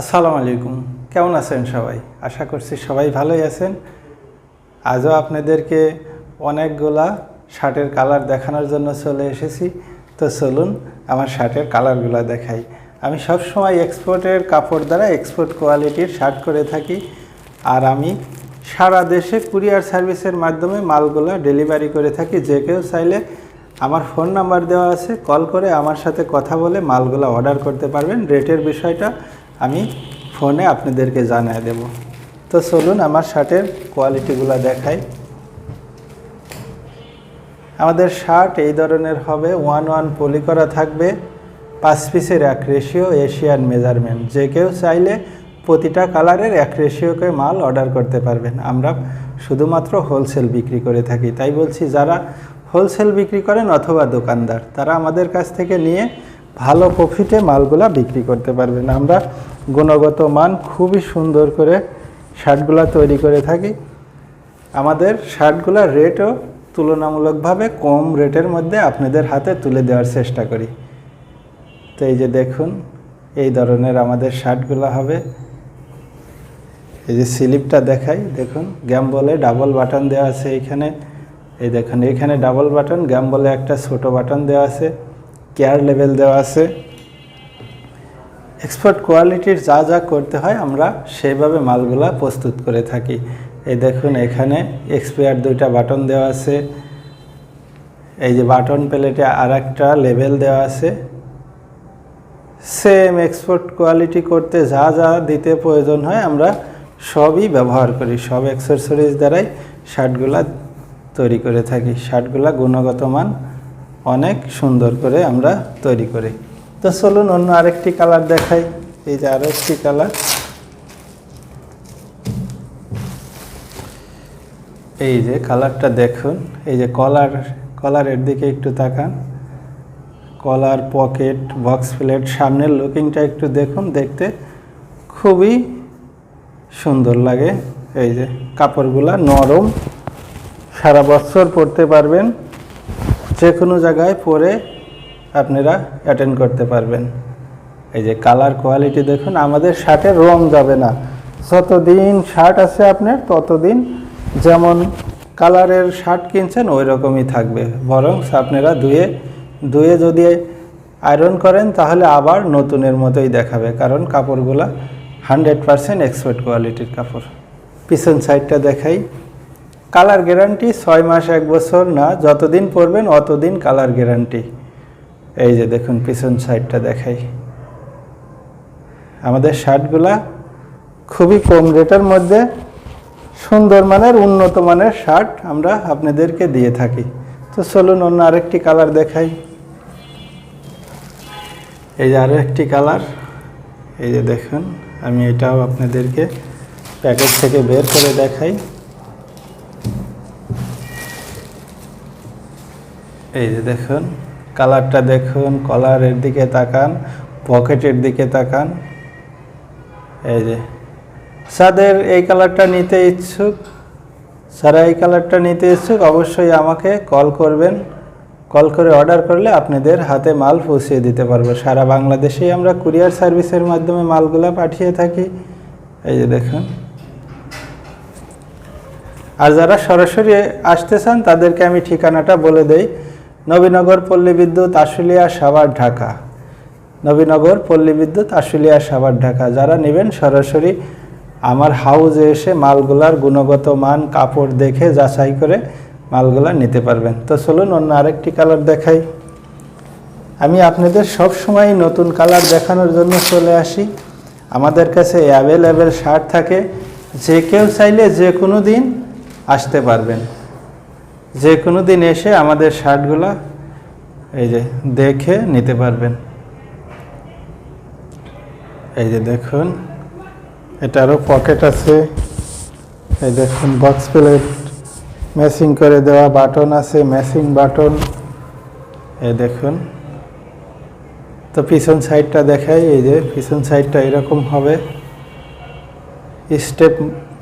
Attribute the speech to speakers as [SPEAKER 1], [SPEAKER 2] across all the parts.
[SPEAKER 1] আসসালামু আলাইকুম। কেমন আছেন সবাই? আশা করছি সবাই ভালোই আছেন। আজও আপনাদেরকে অনেকগুলা শার্টের কালার দেখানোর জন্য চলে এসেছি। তো চলুন আমার শার্টের কালারগুলো দেখাই। আমি সব সময় এক্সপোর্টের কাপড় দ্বারা এক্সপোর্ট কোয়ালিটির শার্ট করে থাকি। আর আমি সারা দেশে কুরিয়ার সার্ভিসের মাধ্যমে মালগুলো ডেলিভারি করে থাকি। যে কেউ চাইলে আমার ফোন নাম্বার দেওয়া আছে, কল করে আমার সাথে কথা বলে মালগুলো অর্ডার করতে পারবেন। রেটের বিষয়টা আমি ফোনে আপনাদেরকে জানিয়ে দেব। তো চলুন আমার শার্টের কোয়ালিটিগুলো দেখাই। আমাদের শার্ট এই ধরনের হবে, ওয়ান ওয়ান পলি করা থাকবে, পাঁচ পিসের এক রেশিও এশিয়ান মেজারমেন্ট যে কেউ চাইলে প্রতিটা কালারের এক রেশিওকে মাল অর্ডার করতে পারবেন। আমরা শুধুমাত্র হোলসেল বিক্রি করে থাকি। তাই বলছি, যারা হোলসেল বিক্রি করেন অথবা দোকানদার, তারা আমাদের কাছ থেকে নিয়ে ভালো প্রফিটে মালগুলা বিক্রি করতে পারবেন আমরা গুণগত মান খুবই সুন্দর করে শার্টগুলা তৈরি করে থাকি। আমাদের শার্টগুলোর রেটও তুলনামূলকভাবে কম রেটের মধ্যে আপনাদের হাতে তুলে দেওয়ার চেষ্টা করি। তো এই যে দেখুন, এই ধরনের আমাদের শার্টগুলো হবে। এই যে স্লিপটা দেখাই, দেখুন গ্যাম্বলে ডাবল বাটন দেওয়া আছে এইখানে এই দেখুন, এখানে ডাবল বাটন গ্যাম্বলে একটা ছোট বাটন দেওয়া আছে। কেয়ার লেভেল দেওয়া আছে। এক্সপোর্ট কোয়ালিটির যা যা করতে হয়, আমরা সেইভাবে মালগুলা প্রস্তুত করে থাকি। এই দেখুন, এখানে এক্সপায়ার দুইটা বাটন দেওয়া আছে। এই যে বাটন প্লেটে আর একটা লেভেল দেওয়া আছে। সেম এক্সপোর্ট কোয়ালিটি করতে যা যা দিতে প্রয়োজন হয়, আমরা সবই ব্যবহার করি। সব অ্যাক্সেসরিজ দ্বারাই শার্টগুলা তৈরি করে থাকি। শার্টগুলা গুণগত মান অনেক সুন্দর করে আমরা তৈরি করি। তো চলুন অন্য আরেকটি কালার দেখাই। এই যে আরও একটি কালার। এই যে কালারটা দেখুন। এই যে কলার, কলারের দিকে একটু তাকান। কলার পকেট, বক্স প্লেট, সামনের লুকিংটা একটু দেখুন। দেখতে খুবই সুন্দর লাগে। এই যে কাপড়গুলা নরম। সারা বছর পরতে পারবেন। যে কোনো জায়গায় পরে আপনারা অ্যাটেন্ড করতে পারবেন। এই যে কালার কোয়ালিটি দেখুন, আমাদের শার্টের রং যাবে না। যতদিন শার্ট আছে আপনার, ততদিন যেমন কালারের শার্ট কিনছেন ওই রকমই থাকবে। বরং আপনারা ধুয়ে ধুয়ে যদি আয়রন করেন, তাহলে আবার নতুনের মতোই দেখাবে। কারণ কাপড়গুলা হান্ড্রেড পারসেন্ট এক্সপোর্ট কোয়ালিটির কাপড়। পিছন সাইডটা দেখাই। কালার গ্যারান্টি ছয় মাস, এক বছর না, যতদিন পরবেন অতদিন কালার গ্যারান্টি। এই যে দেখুন, পিছন সাইডটা দেখাই। আমাদের শার্টগুলা খুবই কম রেটের মধ্যে, সুন্দর মানের, উন্নত মানের শার্ট আমরা আপনাদেরকে দিয়ে থাকি। তো চলুন অন্য আরেকটি কালার দেখাই। এই যে আরও একটি কালার, এই যে দেখুন, আমি এটাও আপনাদেরকে প্যাকেট থেকে বের করে দেখাই। এই যে দেখুন, কালারটা দেখুন কলারের দিকে তাকান পকেটের দিকে তাকান। এই যে যাদের এই কালারটা নিতে ইচ্ছুক? যারা এই কালারটা নিতে ইচ্ছুক? অবশ্যই আমাকে কল করবেন। কল করে অর্ডার করলে আপনাদের হাতে মাল পৌঁছিয়ে দিতে পারব। সারা বাংলাদেশেই আমরা কুরিয়ার সার্ভিসের মাধ্যমে মালগুলো পাঠিয়ে থাকি। এই যে দেখুন। আর যারা সরাসরি আসতে চান, তাদেরকে আমি ঠিকানাটা বলে দেই। নবীনগর পল্লী বিদ্যুৎ আশুলিয়া সাভার ঢাকা। নবীনগর পল্লী বিদ্যুৎ আশুলিয়া সাভার ঢাকা। যারা নেবেন সরাসরি আমার হাউজে এসে মালগুলার গুণগত মান, কাপড় দেখে যাচাই করে মালগুলা নিতে পারবেন। তো চলুন অন্য আরেকটি কালার দেখাই। আমি আপনাদের সব সময় নতুন কালার দেখানোর জন্য চলে আসি। আমাদের কাছে অ্যাভেলেবেল শার্ট থাকে। যে কেউ চাইলে যে কোনো দিন আসতে পারবেন। যে কোনো দিন এসে আমাদের শার্টগুলা এই যে দেখে নিতে পারবেন। এই যে দেখুন এটারও পকেট আছে। এই দেখুন বক্স প্লেট ম্যাচিং করে দেওয়া বাটন আছে ম্যাচিং বাটন এই দেখুন, তো পিছন সাইডটা দেখাই, এই যে পিছন সাইডটা এরকম হবে। স্টেপ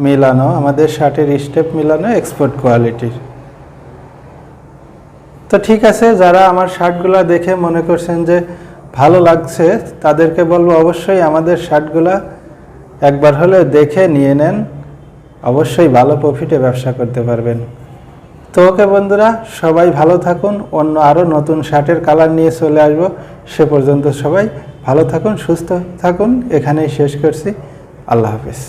[SPEAKER 1] মিলানো, আমাদের শার্টের স্টেপ মিলানো এক্সপোর্ট কোয়ালিটির তো ঠিক আছে, যারা আমার শার্টগুলো দেখে মনে করছেন যে ভালো লাগছে, তাদেরকে বলব অবশ্যই আমাদের শার্টগুলা একবার হলে দেখে নিয়ে নেন। অবশ্যই ভালো প্রফিটে ব্যবসা করতে পারবেন। তো ওকে বন্ধুরা, সবাই ভালো থাকুন, অন্য আরও নতুন শার্টের কালার নিয়ে চলে আসব। সে পর্যন্ত সবাই ভালো থাকুন, সুস্থ থাকুন। এখানেই শেষ করছি। আল্লাহ হাফিজ।